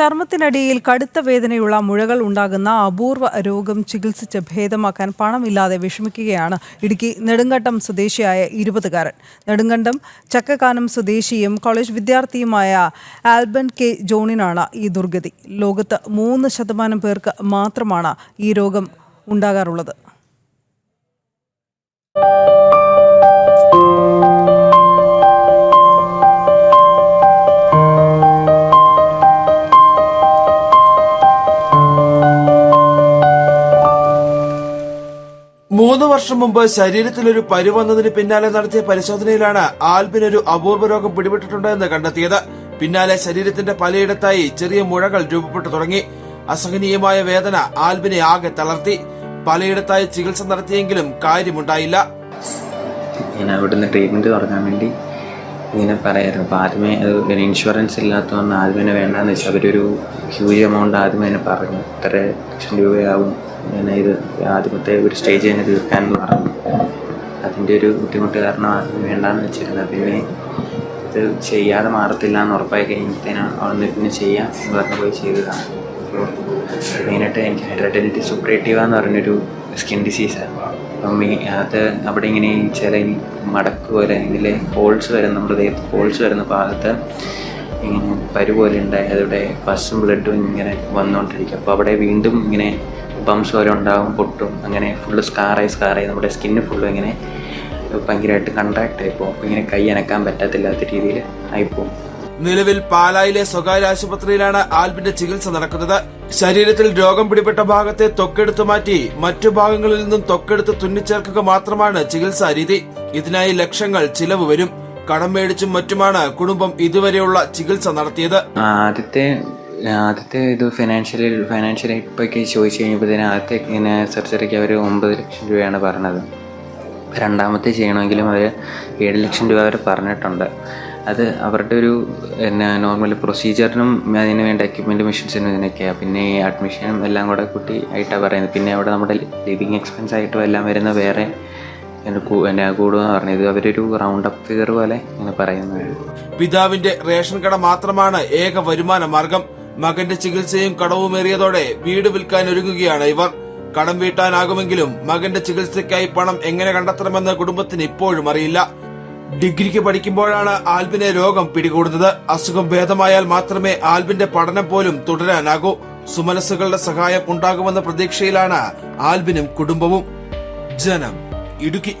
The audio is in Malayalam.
ചർമ്മത്തിനടിയിൽ കടുത്ത വേദനയുള്ള മുഴകൾ ഉണ്ടാകുന്ന അപൂർവ രോഗം ചികിത്സിച്ച് ഭേദമാക്കാൻ പണമില്ലാതെ വിഷമിക്കുകയാണ് ഇടുക്കി നെടുങ്കണ്ടം സ്വദേശിയായ ഇരുപതുകാരൻ. നെടുങ്കണ്ടം ചക്കക്കാനം സ്വദേശിയും കോളേജ് വിദ്യാർത്ഥിയുമായ ആൽബൻ കെ ജോണിനാണ് ഈ ദുർഗതി. ലോകത്ത് മൂന്ന് ശതമാനം പേർക്ക് മാത്രമാണ് ഈ രോഗം ഉണ്ടാകാറുള്ളത്. മൂന്ന് വർഷം മുമ്പ് ശരീരത്തിൽ ഒരു പരു വന്നതിന് പിന്നാലെ നടത്തിയ പരിശോധനയിലാണ് ആൽബിന് ഒരു അപൂർവ രോഗം പിടിപെട്ടിട്ടുണ്ടെന്ന് കണ്ടെത്തിയത്. പിന്നാലെ ശരീരത്തിന്റെ പലയിടത്തായി ചെറിയ മുഴകൾ രൂപപ്പെട്ടു തുടങ്ങി. അസഹനീയമായ വേദന ആൽബിനെ ആകെ തളർത്തി. പലയിടത്തായി ചികിത്സ നടത്തിയെങ്കിലും കാര്യമുണ്ടായില്ല. ഞാൻ അവിടുന്ന് ട്രീറ്റ്മെന്റ് തുടങ്ങാൻ വേണ്ടി ഇങ്ങനെ പറയായിരുന്നു. അപ്പോൾ ആദ്യമേ അത് ഇൻഷുറൻസ് ഇല്ലാത്തതുകൊണ്ട് ആദ്യമേ വേണ്ടാന്ന് വെച്ചാൽ അവരൊരു ഹ്യൂജ് എമൗണ്ട് ആദ്യമേ എന്നെ പറഞ്ഞു. ഇത്ര ലക്ഷം രൂപയാവും. ഇങ്ങനെ ഇത് ആദ്യമത്തെ ഒരു സ്റ്റേജ് തന്നെ തീർക്കാനെന്ന് പറഞ്ഞു. അതിന്റെ ഒരു ബുദ്ധിമുട്ട് കാരണം ആദ്യം വേണ്ടാന്ന് വെച്ചിരുന്നത്. പിന്നെ ഇത് ചെയ്യാതെ മാറത്തില്ല എന്ന് ഉറപ്പായി കഴിഞ്ഞപ്പോഴത്തേനാണ് അവിടെ പിന്നെ ചെയ്യാം എന്ന് പറഞ്ഞ് പോയി ചെയ്തതാണ് മെയിനായിട്ട് എനിക്ക് ഹൈഡ്രറ്റലിറ്റി സുപ്രേറ്റീവ എന്ന് പറഞ്ഞൊരു സ്കിൻ ഡിസീസാണ് അപ്പം അത് അവിടെ ഇങ്ങനെ ചില മടക്ക് പോലെ ഇതിലെ ഹോൾസ് വരുന്ന നമ്മുടെ ദേഹത്ത് ഹോൾസ് വരുന്ന ഭാഗത്ത് ഇങ്ങനെ പരു പോലെ ഉണ്ടായി. അതിവിടെ പസും ബ്ലഡും ഇങ്ങനെ വന്നുകൊണ്ടിരിക്കും. അപ്പോൾ അവിടെ വീണ്ടും ഇങ്ങനെ ബംസ് വരെ ഉണ്ടാകും പൊട്ടും. അങ്ങനെ ഫുള്ള് സ്കാറായി സ്കാറായി നമ്മുടെ സ്കിന്ന് ഫുള്ള് ഇങ്ങനെ ഭയങ്കരമായിട്ട് കൺട്രാക്റ്റ് ആയിപ്പോവും അപ്പോൾ ഇങ്ങനെ കൈ അനക്കാൻ പറ്റത്തില്ലാത്ത രീതിയിൽ ആയിപ്പോവും നിലവിൽ പാലായിലെ സ്വകാര്യ ആശുപത്രിയിലാണ് ആൽബിന്റെ ചികിത്സ നടക്കുന്നത്. ശരീരത്തിൽ രോഗം പിടിപെട്ട ഭാഗത്തെ തൊക്കെടുത്ത് മാറ്റി മറ്റു ഭാഗങ്ങളിൽ നിന്നും തൊക്കെടുത്ത് തുന്നിച്ചേർക്കുക മാത്രമാണ് ചികിത്സാ രീതി. ഇതിനായി ലക്ഷങ്ങൾ ചിലവ് വരും. കടം മേടിച്ചും മറ്റുമാണ് കുടുംബം ഇതുവരെയുള്ള ചികിത്സ നടത്തിയത്. ആദ്യത്തെ ആദ്യത്തെ ഇത് ഫിനാൻഷ്യലി ഫിനാൻഷ്യൽ ഇപ്പോഴൊക്കെ ചോദിച്ചു കഴിഞ്ഞപ്പോഴത്തേന് ആദ്യത്തെ ഇങ്ങനെ സർജറിക്ക് അവർ ഒമ്പത് ലക്ഷം രൂപയാണ് പറഞ്ഞത്. രണ്ടാമത്തെ ചെയ്യണമെങ്കിലും അവർ ഏഴ് ലക്ഷം രൂപ അവർ പറഞ്ഞിട്ടുണ്ട്. അത് അവരുടെ ഒരു എന്നെ നോർമൽ പ്രൊസീജിയറിനും അതിന് വേണ്ട എക്യുപ്മെന്റ് മെഷീൻസിനും ഇതിനൊക്കെയാണ് പിന്നെ ഈ അഡ്മിഷനും എല്ലാം കൂടെ കൂട്ടി ആയിട്ടാണ് പറയുന്നത്. പിന്നെ അവിടെ നമ്മുടെ ലിവിങ് എക്സ്പെൻസ് ആയിട്ടും എല്ലാം വരുന്ന വേറെ എന്ന് കൂടുമെന്ന് പറഞ്ഞത്. അവരൊരു റൗണ്ട് അപ്പ് ഫിഗർ പോലെ ഇങ്ങനെ പറയുന്നത്. പിതാവിന്റെ റേഷൻ കട മാത്രമാണ് ഏക വരുമാന മാർഗം. മകന്റെ ചികിത്സയും കടവുമേറിയതോടെ വീട് വിൽക്കാൻ ഒരുങ്ങുകയാണ് ഇവർ. കടം വീട്ടാനാകുമെങ്കിലും മകന്റെ ചികിത്സയ്ക്കായി പണം എങ്ങനെ കണ്ടെത്തണമെന്ന് കുടുംബത്തിന് ഇപ്പോഴും അറിയില്ല. ഡിഗ്രിക്ക് പഠിക്കുമ്പോഴാണ് ആൽബിനെ രോഗം പിടികൂടുന്നത്. അസുഖം ഭേദമായാൽ മാത്രമേ ആൽബിന്റെ പഠനം പോലും തുടരാനാകൂ. സുമനസ്സുകളുടെ സഹായം ഉണ്ടാകുമെന്ന പ്രതീക്ഷയിലാണ് ആൽബിനും കുടുംബവും. ജനം ഇടുക്കി.